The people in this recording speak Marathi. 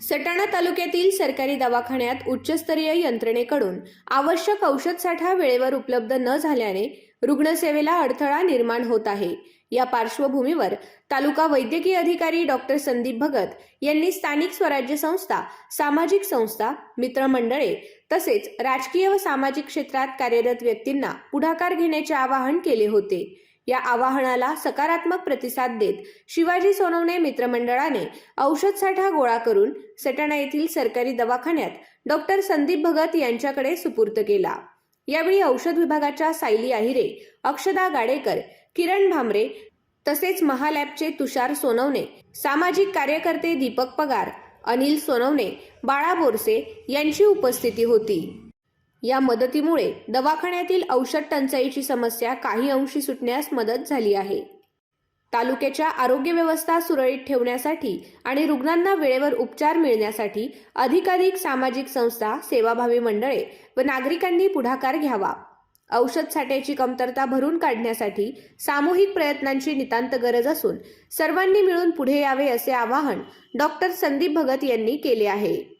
सटाणा तालुक्यातील सरकारी दवाखान्यात उच्चस्तरीय यंत्रणेकडून आवश्यक औषध साठा वेळेवर उपलब्ध न झाल्याने रुग्णसेवेला अडथळा निर्माण होत आहे. या पार्श्वभूमीवर तालुका वैद्यकीय अधिकारी डॉक्टर संदीप भगत यांनी स्थानिक स्वराज्य संस्था सामाजिक संस्था मित्रमंडळे तसेच राजकीय व सामाजिक क्षेत्रात कार्यरत व्यक्तींना पुढाकार घेण्याचे आवाहन केले होते. या आवाहनाला सकारात्मक प्रतिसाद देत शिवाजी सोनवणे मित्रमंडळाने औषध साठा गोळा करून सटाणा येथील सरकारी दवाखान्यात डॉक्टर संदीप भगत यांच्याकडे सुपूर्त केला. यावेळी औषध विभागाच्या सायली आहिरे अक्षदा गाडेकर किरण भामरे तसेच महालॅबचे तुषार सोनवणे सामाजिक कार्यकर्ते दीपक पगार अनिल सोनवणे बाळा बोरसे यांची उपस्थिती होती. या मदतीमुळे दवाखान्यातील औषध टंचाईची समस्या काही अंशी सुटण्यास मदत झाली आहे. तालुक्याच्या आरोग्य व्यवस्था सुरळीत ठेवण्यासाठी आणि रुग्णांना वेळेवर उपचार मिळण्यासाठी अधिकाधिक सामाजिक संस्था सेवाभावी मंडळे व नागरिकांनी पुढाकार घ्यावा. औषध साठ्याची कमतरता भरून काढण्यासाठी सामूहिक प्रयत्नांची नितांत गरज असून सर्वांनी मिळून पुढे यावे असे आवाहन डॉक्टर संदीप भगत यांनी केले आहे.